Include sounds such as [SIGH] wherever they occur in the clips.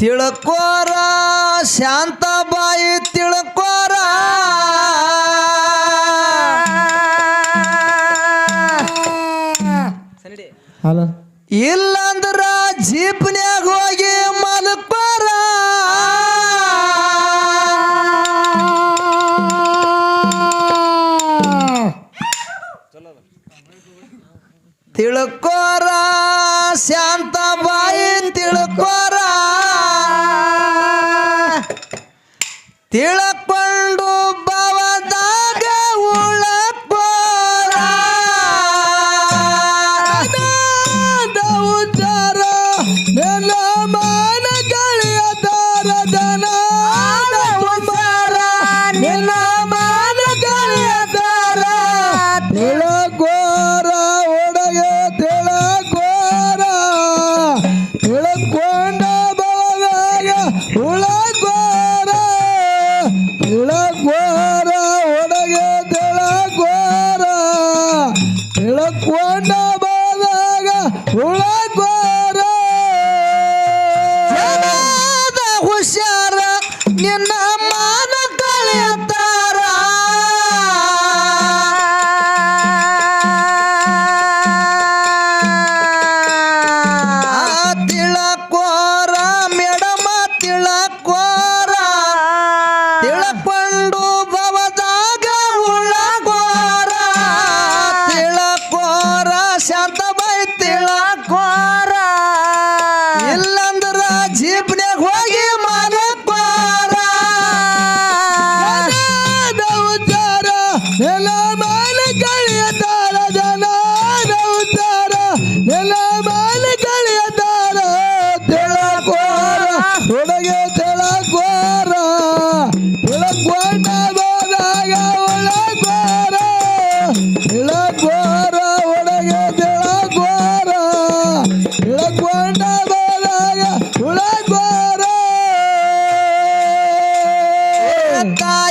ತಿಳ್ಕೋರ ಶಾಂತಬಾಯಿ ತಿಳ್ಕೋರ. Hello ಇಲ್ಲಂದ್ರ ಜೀಪ್ನ್ಯಾಗ ಹೋಗಿ ಮಲ್ಕೋರ. ತಿಳ್ಕೋರ ಶಾಂತ ತೇಳ God.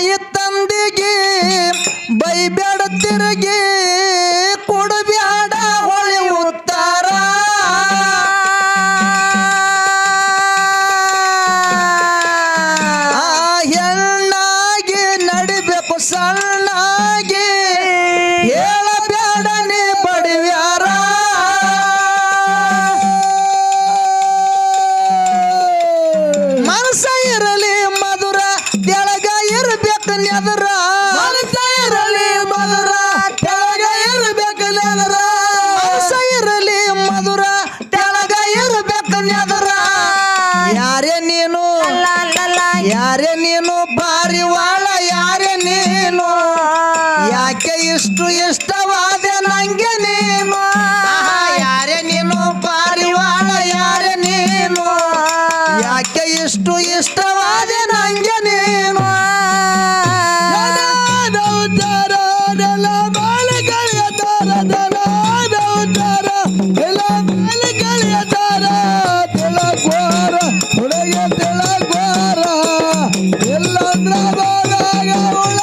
Hallelujah.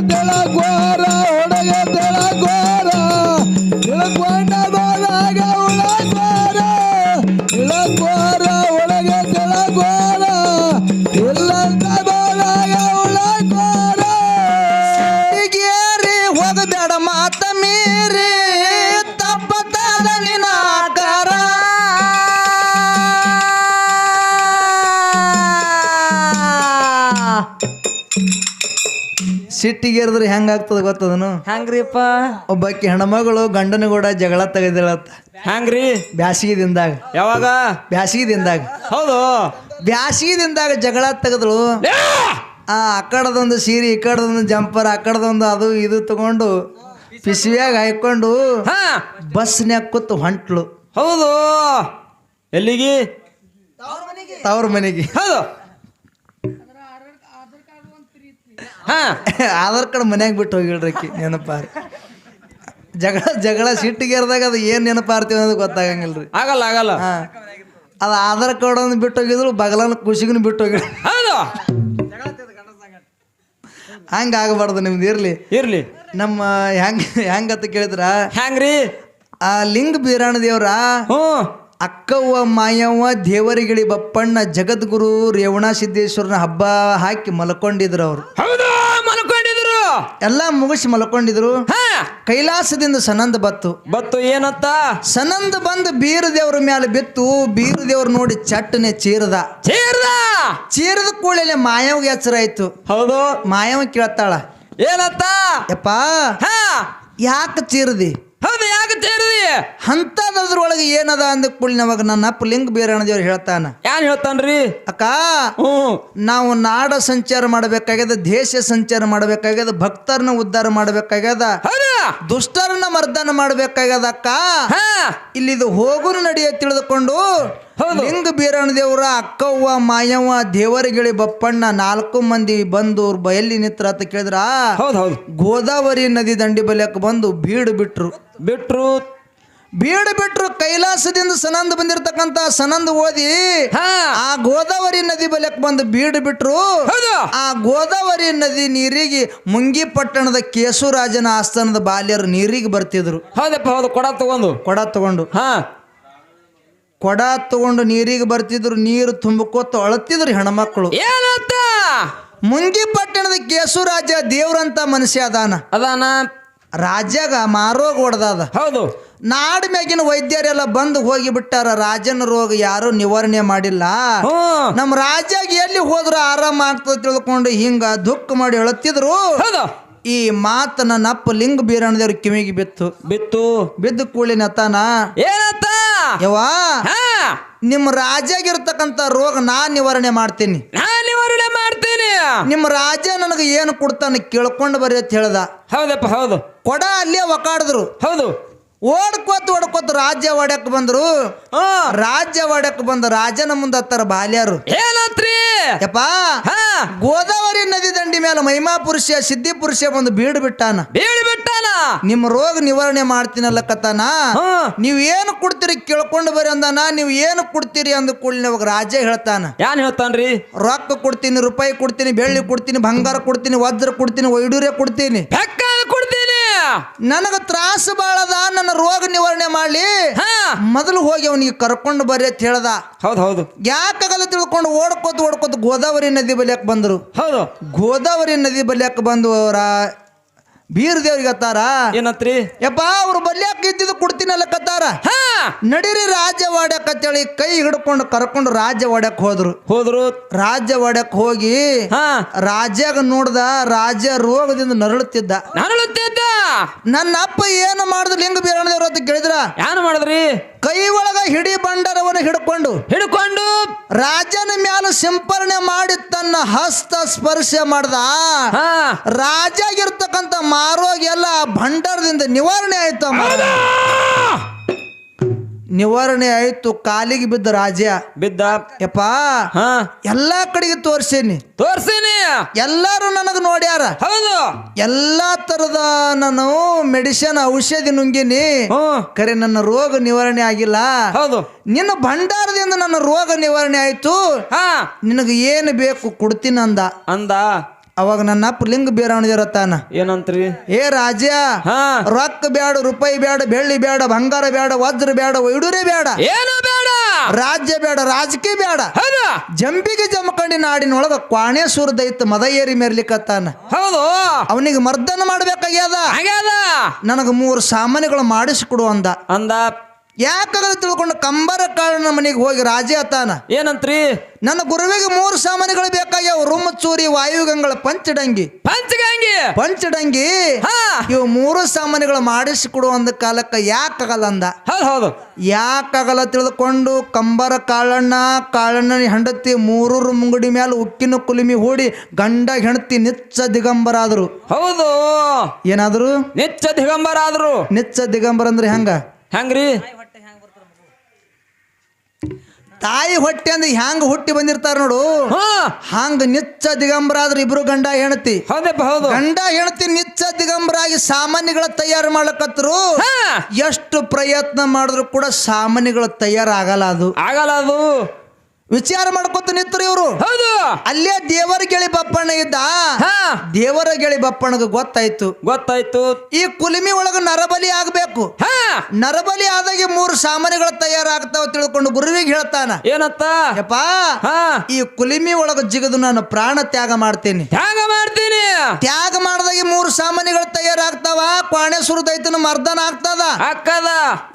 ಬೆಳಗೋರ ಸಿಟ್ಟಿಗೇರಿದ್ರೆ ಹೆಂಗಾಗ್ತದ ಗೊತ್ತದನು? ಹ್ಯಾಂಗ್ರಿಪ್ಪ? ಒಬ್ಬಾಕಿ ಹೆಣ್ಮಗಳು ಗಂಡನ ಕೂಡ ಜಗಳ ತೆಗೆದಿಳತ್ತ ಹ್ಯಾಂಗ್ರಿ? ಬ್ಯಾಸಿಗೆ ದಿನದಾಗ ಯಾವಾಗ? ಬ್ಯಾಸಿಗೆ ದಿನದಾಗ ಹೌದು. ಬ್ಯಾಸಿಗೆ ದಿನದಾಗ ಜಗಳ ತೆಗೆದಳು ಆ ಅಕ್ಕಡದೊಂದು ಸೀರೆ ಈ ಕಡದೊಂದು ಜಂಪರ್ ಆ ಕಡದೊಂದು ಅದು ಇದು ತಗೊಂಡು ಪಿಸಿವ್ಯಾಗ ಹಾಕೊಂಡು ಹಾ. ಬಸ್ನ್ಯಾಗ ಕೂತು ಹೊಂಟ್ಲು. ಹೌದು. ಎಲ್ಲಿಗೆ? ತವ್ರ ಮನೆಗೆ. ಹೌದು. ಹಾ. [LAUGHS] ಆಧಾರ್ ಕಾರ್ಡ್ ಮನ್ಯಾಗ ಬಿಟ್ಟು ಹೋಗಿಳ್ರಕ್ಕಿ ನೆನಪಾರ ಜಗಳ ಜಗಳ ಸಿಟ್ಟಿಗೇರ್ದಾಗ ಅದು ಏನು ನೆನಪಾರ್ತೀವಿ ಅನ್ನೋದು ಗೊತ್ತಾಗಂಗಿಲ್ರಿ. ಆಗಲ್ಲ ಆಗಲ್ಲ. ಹಾ. ಅದು ಆಧಾರ್ ಕಾರ್ಡ್ ಒಂದು ಬಿಟ್ಟು ಹೋಗಿದ್ರು ಬಗಲನ ಖುಷಿಗೂ ಬಿಟ್ಟು ಹೋಗಿದ್ರು. ಹೌದು. ಹಂಗೆ ಆಗಬಾರ್ದು ನಿಮ್ದು ಇರಲಿ. ಇರ್ಲಿ. ನಮ್ಮ ಹೆಂಗ್ ಹೆಂಗತ್ತ ಕೇಳಿದ್ರ? ಹ್ಯಾಂಗ್ರಿ ಆ ಲಿಂಗ ಬೀರಾಣ ದೇವ್ರ ಹ್ಞೂ. ಅಕ್ಕವ್ವ ಮಾಯವ್ವ ದೇವರಿಗಿಳಿ ಬಪ್ಪಣ್ಣ ಜಗದ್ಗುರು ರೇವಣ ಸಿದ್ದೇಶ್ವರನ ಹಬ್ಬ ಹಾಕಿ ಮಲ್ಕೊಂಡಿದ್ರು ಅವರು. ಹೌದು. ಎಲ್ಲ ಮುಗಿಸಿ ಮಲ್ಕೊಂಡಿದ್ರು. ಹಾ. ಕೈಲಾಸದಿಂದ ಸನಂದ ಬತ್ತು. ಬತ್ತು ಏನತ್ತ ಸನಂದ ಬಂದು ಬೀರ ದೇವ್ರ ಮ್ಯಾಲೆ ಬಿತ್ತು. ಬೀರ ದೇವ್ರು ನೋಡಿ ಚಟ್ಟನೆ ಚೀರದ. ಚೀರದ? ಚೀರದ ಕೂಡಲೇ ಮಾಯವ್ಗೆ ಎಚ್ಚರ ಆಯ್ತು. ಹೌದು. ಮಾಯವ ಕೇಳ್ತಾಳ. ಏನತ್ತ ಯಪ್ಪ ಹಾ. ಯಾಕೆ ಚೀರದಿ? ಹೌದು ಯಾಕೆ ತೇರಿದಿ? ಅಂತದ್ರೊಳಗೆ ಏನದ ಅಂದ ಕೂಡಲಿ ನಮಗ ನನ್ನ ಅಪ್ಪ ಲಿಂಗ ಬೀರಣ್ಣ ದೇವ್ರು ಹೇಳ್ತಾನ. ಯಾನ್ ಹೇಳ್ತಾನ್ರಿ? ಅಕ್ಕ ಹ್ಞೂ. ನಾವು ನಾಡ ಸಂಚಾರ ಮಾಡಬೇಕಾಗ್ಯದ ದೇಶ ಸಂಚಾರ ಮಾಡಬೇಕಾಗ್ಯದ ಭಕ್ತರನ್ನ ಉದ್ಧಾರ ಮಾಡಬೇಕಾಗ್ಯದ ಹೌದು? ದುಷ್ಟರನ್ನ ಮರ್ದನ ಮಾಡಬೇಕಾಗ್ಯದ ಅಕ್ಕ. ಹಾ. ಇಲ್ಲಿದು ಹೋಗುನು ನಡೆಯ ತಿಳಿದುಕೊಂಡು. ಲಿಂಗ ಬೀರಣ್ಣ ದೇವ್ರ ಅಕ್ಕವ್ವ ಮಾಯವ್ವ ದೇವರಿಗಿಳಿ ಬಪ್ಪಣ್ಣ ನಾಲ್ಕು ಮಂದಿ ಬಂದು ಬಯಲಿ ನಿತ್ರ ಅಂತ ಕೇಳಿದ್ರ? ಹೌದು ಹೌದು. ಗೋದಾವರಿ ನದಿ ದಂಡಿ ಬಲಿಯಕ್ಕೆ ಬಂದು ಬೀಡು ಬಿಟ್ರು. ಬಿಟ್ರು. ಬೀಡು ಬಿಟ್ರು ಕೈಲಾಸದಿಂದ ಸನಂದ್ ಬಂದಿರತಕ್ಕಂತ ಸನಂದ್ ಓದಿ ಆ ಗೋದಾವರಿ ನದಿ ಬಲಕ್ ಬಂದು ಬೀಡು ಬಿಟ್ರು. ಆ ಗೋದಾವರಿ ನದಿ ನೀರಿಗೆ ಮುಂಗಿ ಪಟ್ಟಣದ ಕೇಸುರಾಜನ ಆಸ್ಥಾನದ ಬಾಲ್ಯರು ನೀರಿಗೆ ಬರ್ತಿದ್ರು. ಹೌದಪ್ಪ ಹೌದು ಕೊಡ ತಗೊಂಡು. ಕೊಡ ತಗೊಂಡು. ಹಾ. ಕೊಡ ತಗೊಂಡು ನೀರಿಗೆ ಬರ್ತಿದ್ರು ನೀರು ತುಂಬಕೋತ ಅಳತಿದ್ರು ಹೆಣ್ಮಕ್ಳು. ಏನಂತ? ಮುಂಗಿ ಪಟ್ಟಣದ ಕೇಸುರಾಜ ದೇವ್ರಂತ ಮನುಷ್ಯ ಅದಾನ. ಅದಾನ? ರಾಜ್ಯಾಗ ಮಾರೋಗ ಹೊಡೆದಾದ. ಹೌದು. ನಾಡ್ ಮ್ಯಾಗಿನ ವೈದ್ಯರೆಲ್ಲ ಬಂದು ಹೋಗಿ ಬಿಟ್ಟಾರ ರಾಜನ ರೋಗ ಯಾರು ನಿವಾರಣೆ ಮಾಡಿಲ್ಲ. ನಮ್ಮ ರಾಜ್ಯಾಗ ಎಲ್ಲಿ ಹೋದ್ರು ಆರಾಮ ಆಗ್ತದ ತಿಳ್ಕೊಂಡು ಹಿಂಗ ದುಃಖ ಮಾಡಿ ಹೇಳುತ್ತಿದ್ರು ಹೌದು. ಈ ಮಾತು ನಪ್ಪ ಲಿಂಗ ಬೀರಣ್ಣದೇವ್ರ ಕಿವಿಗೆ ಬಿತ್ತು. ಬಿತ್ತು. ಬಿದ್ದು ಕೂಳಿನ ತಾನ ಏನತ್ತ ಯವ್ವಾ? ಹಾ. ನಿಮ್ಮ ರಾಜ್ಯಾಗಿರ್ತಕ್ಕಂಥ ರೋಗ ನಾ ನಿವಾರಣೆ ಮಾಡ್ತೀನಿ. ನಾ ನಿವಾರಣೆ ಮಾಡ್ತೀನಿ. ನಿಮ್ಮ ರಾಜ ನನಗೆ ಏನು ಕೊಡ್ತಾನೆ ಕೇಳ್ಕೊಂಡು ಬರ್ರಿ ಅಂತ ಹೇಳ್ದ. ಹೌದಪ್ಪ ಹೌದು. ಕೊಡ ಅಲ್ಲೇ ಒಕಾಡಿದ್ರು. ಹೌದು. ಓಡ್ಕೋತ ಓಡ್ಕೋತ ರಾಜ್ಯ ಒಡಕ್ ಬಂದ್ರು. ರಾಜ್ಯ ಒಡಕ್ ಬಂದ ರಾಜನ ಮುಂದತ್ತಾರ ಬಾಲ್ಯರು. ಏನಂತ್ರಿ? ಯಪ್ಪ ಹಾ. ಗೋದಾವರಿ ನದಿ ದಂಡಿ ಮೇಲೆ ಮಹಿಮಾ ಪುರುಷ ಸಿದ್ಧಿ ಪುರುಷ ಬಂದು ಬೀಡ್ ಬಿಟ್ಟಾನ. ಬೀಳಿ ಬಿಟ್ಟಾನ? ನಿಮ್ಮ ರೋಗ ನಿವಾರಣೆ ಮಾಡ್ತೀನಲ್ಲ ಕತಾನ ನೀವು ಏನು ಕೊಡ್ತೀರಿ ಕೇಳ್ಕೊಂಡು ಬರ್ರಿ ಅಂದಾನ. ನೀವು ಏನು ಕೊಡ್ತೀರಿ ಅಂದ ಕೂಡಲೇ ಅವಾಗ ರಾಜ ಹೇಳ್ತಾನ. ಏನ್ ಹೇಳ್ತಾನ್ರಿ? ರೊಕ್ಕ ಕೊಡ್ತೀನಿ ರೂಪಾಯಿ ಕೊಡ್ತೀನಿ ಬೆಳ್ಳಿ ಕೊಡ್ತೀನಿ ಬಂಗಾರ ಕೊಡ್ತೀನಿ ವಜ್ರ ಕೊಡ್ತೀನಿ ವೈಡೂರ್ಯ ಕೊಡ್ತೀನಿ. ಬೆಕ್ಕ ಕೊಡ್ತೀನಿ ನನಗೆ ತ್ರಾಸ ಬಾಳದ ನನ್ನ ರೋಗ ನಿವಾರಣೆ ಮಾಡ್ಲಿ. ಹಾ. ಮೊದಲು ಹೋಗಿ ಅವನಿಗೆ ಕರ್ಕೊಂಡು ಬರ್ರಿ ಅಂತ ಹೇಳ್ದ. ಹೌದು ಹೌದು. ಯಾಕಾಗಲ್ಲ ತಿಳ್ಕೊಂಡು ಓಡ್ಕೋತ ಓಡ್ಕೋತ ಗೋದಾವರಿ ನದಿ ಬಲಿಯಕ್ಕೆ ಬಂದರು? ಹೌದು. ಗೋದಾವರಿ ನದಿ ಬಲಿಯಕ್ಕೆ ಬಂದು ಅವರ ಬೀರ್ ದೇವ್ರಿಗೆ ಹತ್ತಾರ? ಏನತ್ರಿ? ಯಪ್ಪ ಅವ್ರು ಬಲ್ಯಾಕ ಇದ್ದಿದ್ದು ಕೊಡ್ತೀನಲ್ಲ ಹಾ. ನಡೀರಿ ರಾಜ್ಯ ವಾಡ್ಯಕ್ ಅಂತೇಳಿ ಕೈ ಹಿಡ್ಕೊಂಡು ಕರ್ಕೊಂಡು ರಾಜ್ಯ ವಾಡ್ಯಕ್ ಹೋದ್ರು. ಹೋದ್ರು. ರಾಜ್ಯ ವಾಡ್ಯಕ್ ಹೋಗಿ ಹಾ. ರಾಜ್ಯಾಗ ನೋಡ್ದ ರಾಜ್ಯ ರೋಗದಿಂದ ನರಳುತ್ತಿದ್ದ. ನರಳುತ್ತಿದ್ದ. ನನ್ನ ಅಪ್ಪ ಏನು ಮಾಡಿದ್ರು ಲಿಂಗ ಬೀರಣದೇವ್ರ ಅಂತ ಕೇಳಿದ್ರ? ಏನು ಮಾಡಿದ್ರಿ? ಕೈ ಒಳಗ ಹಿಡಿ ಬಂಡರವನ್ನು ಹಿಡ್ಕೊಂಡು ಹಿಡ್ಕೊಂಡು. ರಾಜನ ಮ್ಯಾಲ ಸಿಂಪರಣೆ ಮಾಡಿ ತನ್ನ ಹಸ್ತ ಸ್ಪರ್ಶ ಮಾಡ್ದ. ಹಾ. ರಾಜಾಗಿರ್ತಕ್ಕಂಥ ಮಾರೋಗ ಎಲ್ಲ ಭಂಡಾರದಿಂದ ನಿವಾರಣೆ ಆಯ್ತಮ್ಮ ನಿವಾರಣೆ ಆಯ್ತು ಕಾಲಿಗೆ ಬಿದ್ದ ರಾಜ್ಯ. ಬಿದ್ದ. ಯಪ್ಪ ಹಾ. ಎಲ್ಲಾ ಕಡೆಗೆ ತೋರ್ಸೇನಿ. ತೋರ್ಸೇನಿ. ಎಲ್ಲಾರು ನನಗೆ ನೋಡ್ಯಾರ. ಹೌದು. ಎಲ್ಲಾ ತರದ ನಾನು ಮೆಡಿಸಿನ್ ಔಷಧಿ ನುಂಗಿನಿ. ಹ್ಮ್ ಕರೆ ನನ್ನ ರೋಗ ನಿವಾರಣೆ ಆಗಿಲ್ಲ. ಹೌದು. ನಿನ್ನ ಭಂಡಾರದಿಂದ ನನ್ನ ರೋಗ ನಿವಾರಣೆ ಆಯ್ತು. ಹಾ. ನಿನಗೆ ಏನು ಬೇಕು ಕೊಡ್ತೀನಿ ಅಂದ. ಅಂದ. ಅವಾಗ ನನ್ನ ಅಪ್ಪ ಲಿಂಗ ಬೀರಾಣಿದಿರತ್ತಾನ ಏನಂತ್ರಿ? ಏ ರಾಜ ಹಾ. ರೊಕ್ಕ ಬೇಡ ರೂಪಾಯಿ ಬೇಡ ಬೆಳ್ಳಿ ಬೇಡ ಬಂಗಾರ ಬೇಡ ವಜ್ರ ಬೇಡ ವೈಡೂರಿ ಬೇಡ ಏನು ಬೇಡ ರಾಜ್ಯ ಬೇಡ ರಾಜಕೀಯ ಬೇಡ ಜಂಬಿಗೆ ಜಮಕಂಡಿ ನಾಡಿನೊಳಗ ಕ್ವಾಣೇಶ್ವರ ದೈತ ಮದ ಏರಿ ಮೇರ್ಲಿಕ್ಕತ್ತಾನ ಹೌದು. ಅವನಿಗೆ ಮರ್ದನ ಮಾಡ್ಬೇಕಾಗ್ಯದ. ನನಗ ನನಗೆ ಮೂರು ಸಾಮಾನ್ಯಗಳು ಮಾಡಿಸಿಕೊಡು ಅಂದ. ಅಂದ. ಯಾಕಾಗದ ತಿಳ್ಕೊಂಡು ಕಂಬರ ಕಾಳನ ಮನೆಗೆ ಹೋಗಿ ರಾಜೇ ಅತ್ತಾನ ಏನಂತ್ರಿ? ನನ್ನ ಗುರುವಿಗೆ ಮೂರು ಸಾಮಾನುಗಳು ಬೇಕಾಗ್ಯಾವ. ರುಮ್ ಚೂರಿ ವಾಯುಗಂಗಳ ಪಂಚಡಂಗಿ. ಪಂಚಗಂಗಿ? ಪಂಚಡಂಗಿ? ಹಾ. ಇವು ಮೂರು ಸಾಮಾನುಗಳು ಮಾಡಿಸಿಕೊಡು ಅಂದ ಕಾಲಕ್ಕೆ ಯಾಕಾಗಲ್ಲ ಅಂದ? ಹೌದು ಯಾಕಾಗಲ್ಲ ತಿಳಿದುಕೊಂಡು ಕಂಬರ ಕಾಳಣ್ಣ ಕಾಳಣ್ಣನ ಹೆಂಡತಿ ಮೂರೂರು ಮುಂಗಡಿ ಮೇಲೆ ಉಕ್ಕಿನ ಕುಲಿಮಿ ಹೂಡಿ ಗಂಡ ಹೆಂಡತಿ ನಿಚ್ಚ ದಿಗಂಬರಾದ್ರು. ಹೌದು. ಏನಾದ್ರು? ನಿಚ್ಚ ದಿಗಂಬರ ಆದ್ರು ನಿಚ್ಚ ದಿಗಂಬರ ಅಂದ್ರೆ ಹೆಂಗ? ಹೆಂಗ್ರಿ? ತಾಯಿ ಹೊಟ್ಟೆ ಅಂದ್ರೆ ಹ್ಯಾಂಗ ಹುಟ್ಟಿ ಬಂದಿರ್ತಾರ ನೋಡು? ಹಂಗ ನಿಚ್ಚ ದಿಗಂಬರ ಆದ್ರೆ ಇಬ್ರು ಗಂಡ ಹೆಣತಿ ಹೌದು ಗಂಡ ಹೆಣತಿ ನಿಚ್ಚ ದಿಗಂಬರಾಗಿ ಸಾಮಾನ್ಯಗಳ ತಯಾರು ಮಾಡ್ಲಕತ್ರು. ಎಷ್ಟು ಪ್ರಯತ್ನ ಮಾಡಿದ್ರು ಕೂಡ ಸಾಮಾನ್ಯಗಳ ತಯಾರಾಗಲ್ಲ ಅದು. ಆಗಲ್ಲ ಅದು. ವಿಚಾರ ಮಾಡ್ಕೊತ ನಿಂತರು ಇವರು. ಹೌದು. ಅಲ್ಲೇ ದೇವರ ಗೆಳಿ ಬಪ್ಪಣ್ಣ ಇದ್ದ. ಹಾ. ದೇವರ ಗೆಳಿ ಬಪ್ಪಣ್ಣಗ ಗೊತ್ತಾಯ್ತು. ಗೊತ್ತಾಯ್ತು. ಈ ಕುಲಿಮಿ ಒಳಗ ನರಬಲಿ ಆಗ್ಬೇಕು. ಹಾ. ನರಬಲಿ ಆದಾಗ ಮೂರು ಸಾಮಾನ್ಯಗಳು ತಯಾರಾಗ್ತಾವ ತಿಳ್ಕೊಂಡು ಗುರುವಿಗೆ ಹೇಳ್ತಾನ. ಏನತ್ತ ಯಪ್ಪ ಹಾ. ಈ ಕುಲಿಮಿ ಒಳಗ ಜಿಗದು ನಾನು ಪ್ರಾಣ ತ್ಯಾಗ ಮಾಡ್ತೇನೆ. ತ್ಯಾಗ ಮಾಡ್ತೀನಿ. ತ್ಯಾಗ ಮಾಡಿದಾಗ ಮೂರು ಸಾಮಾನ್ಯಗಳು ತಯಾರಾಗ್ತಾವ ಕ್ವಾಣೇಶ್ವರ ದೈತನ ಮರ್ದನ ಆಗ್ತದ. ಅಕ್ಕದ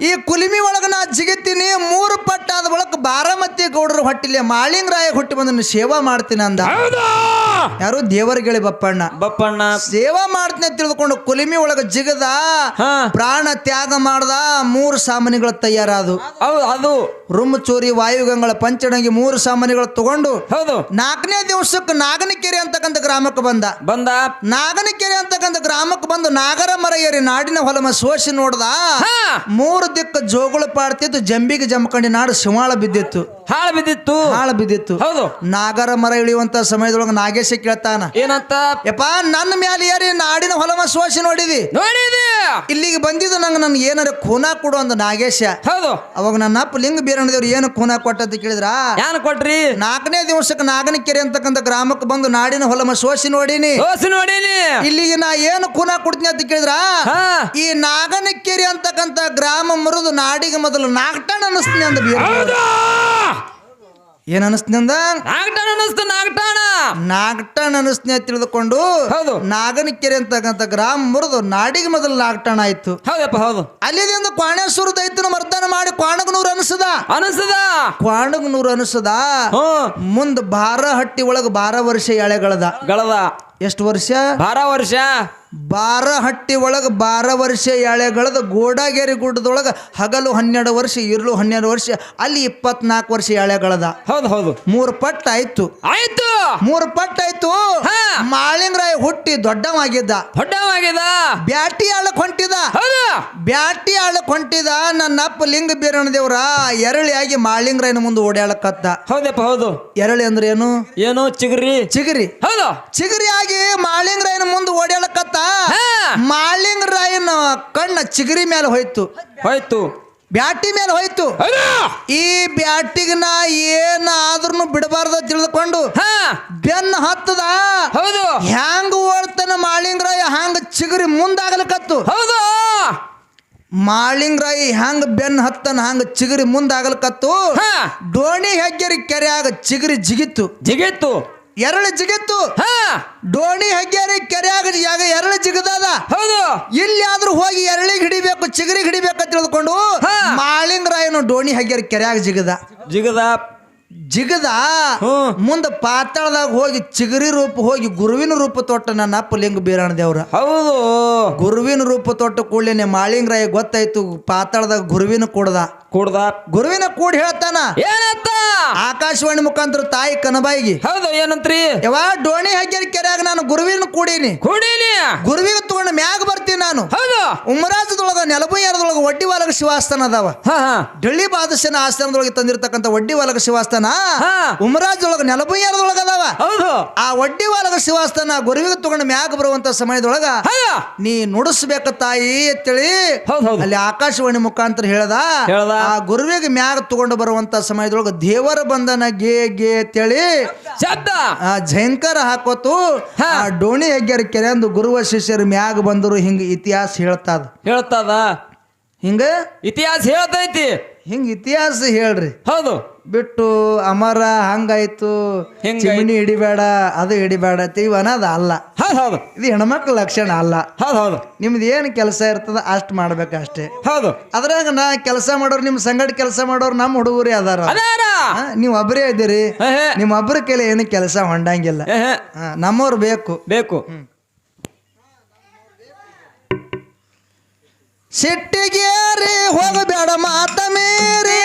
ಈ ಕುಲಿಮಿ ಒಳಗ ನಾ ಜಿಗಿತೀನಿ ಮೂರು ಪಟ್ಟಾದ ಒಳಗ ಬಾರಾಮತಿ ಗೌಡರ ಹೊಟ್ಟಿಲೆ ಮಾಳಿಂಗರಾಯ ಹುಟ್ಟಿ ಬಂದ ಸೇವಾ ಮಾಡ್ತೀನಿ ಅಂದ. ಯಾರು ದೇವರ ಗೆಳೆ ಬಪ್ಪಣ್ಣ. ಬಪ್ಪಣ್ಣ. ಸೇವಾ ಮಾಡ್ತೀನಿ ತಿಳಿದುಕೊಂಡು ಕುಲಿಮಿ ಒಳಗ ಜಿಗದ ಪ್ರಾಣ ತ್ಯಾಗ ಮಾಡ್ದ ಮೂರು ಸಾಮಾನಿಗಳ ತಯಾರಾದು. ಅದು. ರುಮ್ ಚೋರಿ ವಾಯುಗಂಗಳ ಪಂಚಡಂಗಿ ಮೂರು ಸಾಮಾನುಗಳು ತಗೊಂಡು ಹೌದು. ನಾಲ್ಕನೇ ದಿವಸಕ್ಕೆ ನಾಗನಕೆರೆ ಅಂತಕ್ಕಂಥ ಗ್ರಾಮಕ್ಕೆ ಬಂದ. ಬಂದ. ನಾಗನಕೆರೆ ಅಂತಕ್ಕಂಥ ಗ್ರಾಮಕ್ಕೆ ಬಂದು ನಾಗರ ಮರ ಏರಿ ನಾಡಿನ ಹೊಲಮ ಸೋಸಿ ನೋಡ್ದ ಮೂರು ದಿಕ್ಕ ಜೋಗುಳ ಪಾಡ್ತಿತ್ತು ಜಂಬಿಗೆ ಜಮಕಂಡಿ ನಾಡು ಶಿವಾಳ ಬಿದ್ದಿತ್ತು. ಹಾಳ ಬಿದ್ದಿತ್ತು. ಹಾಳ ಬಿದ್ದಿತ್ತು. ಹೌದು. ನಾಗರ ಮರ ಇಳಿಯುವಂತ ಸಮಯದೊಳಗೆ ನಾಗೇಶ ಕೇಳ್ತಾನ ಏನಂತ? ಯಪ್ಪ ನನ್ನ ಮ್ಯಾಲೆ ಏರಿ ನಾಡಿನ ಹೊಲಮ ಸೋಸಿ ನೋಡಿದಿ? ನೋಡಿದಿ. ಇಲ್ಲಿಗೆ ಬಂದಿದ್ದು ನಂಗೆ ನನ್ಗೆ ಏನಾರ ಖೂನ ಕೊಡು ಅಂದ ನಾಗೇಶ. ಹೌದು. ಅವಾಗ ನನ್ನ ಅಪ್ಪ ಲಿಂಗ ಬೀರಣ್ಣದೇವ್ರು ಏನು ಖೂನ ಕೊಟ್ಟ ಅಂತ ಕೇಳಿದ್ರ? ಯಾನ್ ಕೊಟ್ರಿ? ನಾಲ್ಕನೇ ದಿವಸಕ್ಕೆ ನಾಗನಕೆರೆ ಅಂತಕ್ಕಂಥ ಗ್ರಾಮಕ್ಕೆ ಬಂದು ನಾಡಿನ ಹೊಲಮ ಸೋಸಿ ನೋಡಿನಿ. ಸೋಸಿ ನೋಡಿನಿ. ಇಲ್ಲಿಗೆ ನಾ ಏನು ಖೂನ ಕೊಡ್ತೀನಿ ಅಂತ ಕೇಳಿದ್ರ? ಹಾ. ಈ ನಾಗನಕೆರೆ ಅಂತಕ್ಕಂತ ಗ್ರಾಮ ಮುರಿದು ನಾಡಿಗೆ ಮೊದಲು ನಾಗಟಣ ಅನಿಸ್ತೀನಿ ಹೌದು? ಏನ್ ಅನಿಸ್ತೀನಿ ಅಂದ? ನಾಗಟಾಣ ನಾಗಟಣ ಅನಿಸ್ತೀನಿ ಅಂತ ತಿಳಿದುಕೊಂಡು ಹೌದು. ನಾಗನಕೆರೆ ಅಂತಕ್ಕಂಥ ಗ್ರಾಮ ಮುರಿದು ನಾಡಿಗೆ ಮೊದಲು ನಾಗಟಣ ಆಯ್ತು. ಹೌದಪ್ಪ ಹೌದು. ಅಲ್ಲಿದಿಂದ ಕ್ವಾಣೇಶ್ವರ ದೈತನ ಮರ್ದನ ಮಾಡಿ ಕ್ವಾಣಗನೂರು ಅನಿಸದ ಅನಿಸದ ಕ್ವಾಣಗನೂರು ಅನಿಸದ ಮುಂದ್ ಬಾರ ಹಟ್ಟಿ ಒಳಗ ಬಾರ ವರ್ಷ ಎಳೆಗಳದ. ಗಳದ. ಎಷ್ಟು ವರ್ಷ? ಬಾರ ವರ್ಷ. ಬಾರ ಹಟ್ಟಿ ಒಳಗ ಬಾರ ವರ್ಷ ಎಳೆಗಳದ ಗೋಡಾಗೇರಿ ಗುಡ್ಡದೊಳಗೆ ಹಗಲು ಹನ್ನೆರಡು ವರ್ಷ ಇರ್ಲು ಹನ್ನೆರಡು ವರ್ಷ ಅಲ್ಲಿ ಇಪ್ಪತ್ನಾಲ್ಕು ವರ್ಷ ಎಳೆಗಳದ. ಹೌದು ಹೌದು. ಮೂರು ಪಟ್ಟ ಆಯ್ತು. ಆಯ್ತು. ಮೂರು ಪಟ್ಟ ಆಯ್ತು. ಹಾ. ಮಾಳಿಂಗರಾಯ ಹುಟ್ಟಿ ದೊಡ್ಡವಾಗಿದ್ದ. ದೊಡ್ಡವಾಗಿದ್ದ. ಬ್ಯಾಟಿ ಆಳಕ್ ಹೊಂಟಿದ. ಬ್ಯಾಟಿ ಆಳಕ್ ಹೊಂಟಿದ ನನ್ನ ಅಪ್ಪ ಲಿಂಗ ಬೀರಣ ದೇವ್ರ ಆಗಿ ಮಾಳಿಂಗರಾಯನ ಮುಂದೆ ಓಡಾಡಕತ್ತ ಹೌದಪ್ಪ ಹೌದು. ಎರಳಿ ಅಂದ್ರೆ ಏನು? ಏನು ಚಿಗರಿ. ಚಿಗರಿ ಹೌದು ಚಿಗರಿಯಾಗಿ ಮಾಳಿಂಗರಾಯನ ಮುಂದೆ ಓಡಾಡಕತ್ತ ಹಾ. ಮಾಳಿಂಗರಾಯನ ಕಣ್ಣ ಚಿಗರಿ ಮೇಲೆ ಹೋಯ್ತು. ಹೋಯ್ತು. ಬ್ಯಾಟಿ ಮೇಲೆ ಹೋಯ್ತು. ಈ ಬ್ಯಾಟಿಗೆ ನಾ ಏನಾದ್ರೂ ಬಿಡಬಾರ್ದು ತಿಳಿದುಕೊಂಡು ಹಾ. ಬೆನ್ನ ಹತ್ತದ. ಹೌದು. ಹ್ಯಾಂಗ ಓಡ್ತಾನ ಮಾಳಿಂಗರಾಯ ಹ್ಯಾಂಗ ಚಿಗರಿ ಮುಂದಾಗಲಕತ್ತು? ಹೌದು. ಮಾಳಿಂಗರಾಯ ಹ್ಯಾಂಗ ಬೆನ್ನ ಹತ್ತನ ಹ್ಯಾಂಗ ಚಿಗರಿ ಮುಂದಾಗಲಕತ್ತು? ಡೋಣಿ ಹೆಗ್ಗೆರಿ ಕೆರೆಯಾಗ ಚಿಗರಿ ಜಿಗಿತ್ತು. ಜಿಗಿತ್ತು. ಎರಳು ಜಿಗಿತ್ತು. ಹಾ. ಡೋಣಿ ಹೆಗ್ಗೆರಿ ಕೆರೆಯಾಗ ಜಾಗ ಎರಳು ಜಿಗದಾದ. ಹೌದು. ಇಲ್ಲಿ ಆದ್ರೂ ಹೋಗಿ ಎರಳಿಗೆ ಹಿಡಿಬೇಕು ಚಿಗರಿಗೆ ಹಿಡಿಬೇಕು ತಿಳ್ಕೊಂಡು ಮಾಳಿಂಗ್ ಮಾಳಿಂಗರಾಯನು ಡೋಣಿ ಹಗ್ಗ್ಯಾರ ಕೆರೆಯಾಗ ಜಿಗದ. ಜಿಗದ. ಜಿಗದ. ಮುಂದ ಪಾತಾಳದಾಗ ಹೋಗಿ ಚಿಗರಿ ರೂಪ ಹೋಗಿ ಗುರುವಿನ ರೂಪ ತೊಟ್ಟ ನನ್ನ ಅಪ್ಪ ಲಿಂಗ ಬೀರಣ ದೇವ್ರ. ಹೌದು. ಗುರುವಿನ ರೂಪ ತೊಟ್ಟ ಕೂಡಲೇನೆ ಮಾಳಿಂಗರಾಯ ಗೊತ್ತಾಯ್ತು ಪಾತಾಳದಾಗ ಗುರುವಿನ ಕೂಡದ. ಕುಡ್ದ? ಗುರುವಿನ ಕೂಡಿ ಹೇಳ್ತಾನ. ಏನತ್ತ ಆಕಾಶವಾಣಿ ಮುಖಾಂತರ ತಾಯಿ ಕನಬಾಯಿಗೆ. ಹೌದು ಏನಂತ್ರಿ? ಯಾವ ಡೋಣಿ ಹಗ್ಗ್ಯಾರ ಕೆರೆಯಾಗ ನಾನು ಗುರುವಿನ ಕೂಡೀನಿ. ಕೂಡೀನಿ? ಗುರುವಿಗೆ ತಗೊಂಡು ಮ್ಯಾಗ ಬರ್ತೀನಿ ನಾನು. ಹೌದು. ಉಮರಾಜದೊಳಗ ನೆಲಬಯ್ಯಾರದೊಳಗ ಒಡ್ಡಿ ವಾಲಗ ಶಿವಾಸ್ಥಾನ ಅದಾವ ಹಾ ಹಾ. ಢಳ್ಳಿ ಬಾದಶನ ಆಸ್ಥಾನದೊಳಗೆ ತಂದಿರತಕ್ಕಂತ ಒಡ್ಡಿ ವಾಲಗ ಶಿವಾಸ್ಥಾನ. ಉಮರಾಜದೊಳಗ ನೆಲಬಯ್ಯಾರದೊಳಗ ಅದಾವ ಹೌದು. ಆ ಒಡ್ಡಿ ವಾಲಗ ಶಿವಾಸ್ಥಾನ ಗುರುವಿಗೆ ತಗೊಂಡು ಮ್ಯಾಗ ಬರುವಂತ ಸಮಯದೊಳಗ ನೀ ನುಡಿಸ್ಬೇಕ ತಾಯಿ ಅಂತೇಳಿ ಅಲ್ಲಿ ಆಕಾಶವಾಣಿ ಮುಖಾಂತರ ಹೇಳದ. ಹೇಳ್ದ. ಆ ಗುರುವಿಗೆ ಮ್ಯಾಗ ತಗೊಂಡು ಬರುವಂತ ಸಮಯದೊಳಗೆ ದೇವರ ಬಂಧನ ಗೇ ಗೇ ಅಂತೇಳಿ ಶಬ್ದ. ಆ ಝೈಂಕರ ಹಾಕೋತು ಆ ಡೋಣಿ ಹೆಗ್ಗರ ಕೆರೆ ಅಂದು ಗುರುವ ಶಿಷ್ಯರ ಮ್ಯಾಗ ಬಂದರು ಹಿಂಗ ಇತಿಹಾಸ ಹೇಳ್ತಾದ. ಹೇಳ್ತದ? ಹಿಂಗ? ಇತಿಹಾಸ ಹೇಳ್ತೈತಿ. ಹಿಂಗ ಇತಿಹಾಸ ಹೇಳ್ರಿ. ಹೌದು. ಬಿಟ್ಟು ಅಮರ ಹಂಗಾಯ್ತು. ಚಿಮಣಿ ಹಿಡಿಬೇಡ ಅದು ಹಿಡಿಬೇಡ ತೀವನ ಅನ್ನೋದು ಅಲ್ಲ. ಹೌದು ಇದು ಹೆಣ್ಮಕ್ಳ ಲಕ್ಷಣ ಅಲ್ಲ. ಹೌದು ಹೌದು. ನಿಮ್ದು ಏನು ಕೆಲಸ ಇರ್ತದ ಅಷ್ಟು ಮಾಡ್ಬೇಕಷ್ಟೇ. ಹೌದು. ಅದ್ರಾಗ ನಾ ಕೆಲಸ ಮಾಡೋರು ನಿಮ್ ಸಂಗಡ ಕೆಲಸ ಮಾಡೋರು ನಮ್ಮ ಹುಡುಗರೇ ಅದಾರ. ನೀವು ಒಬ್ಬರೇ ಇದ್ದೀರಿ. ನಿಮ್ಮ ಒಬ್ಬರ ಕೈಲಿ ಏನು ಕೆಲಸ ಹೊಂಡಂಗಿಲ್ಲ. ನಮ್ಮವ್ರು ಬೇಕು. ಬೇಕು. ಸಿಟ್ಟಿಗೇರಿ ಹೋಗಬೇಡ ಮಾತ ಮೀರಿ.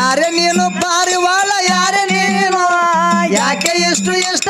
ಯಾರೇ ನೀನು ಪಾರಿವಾಳ ಯಾರೇ ನೀನು ಯಾಕೆ ಎಷ್ಟು ಎಷ್ಟ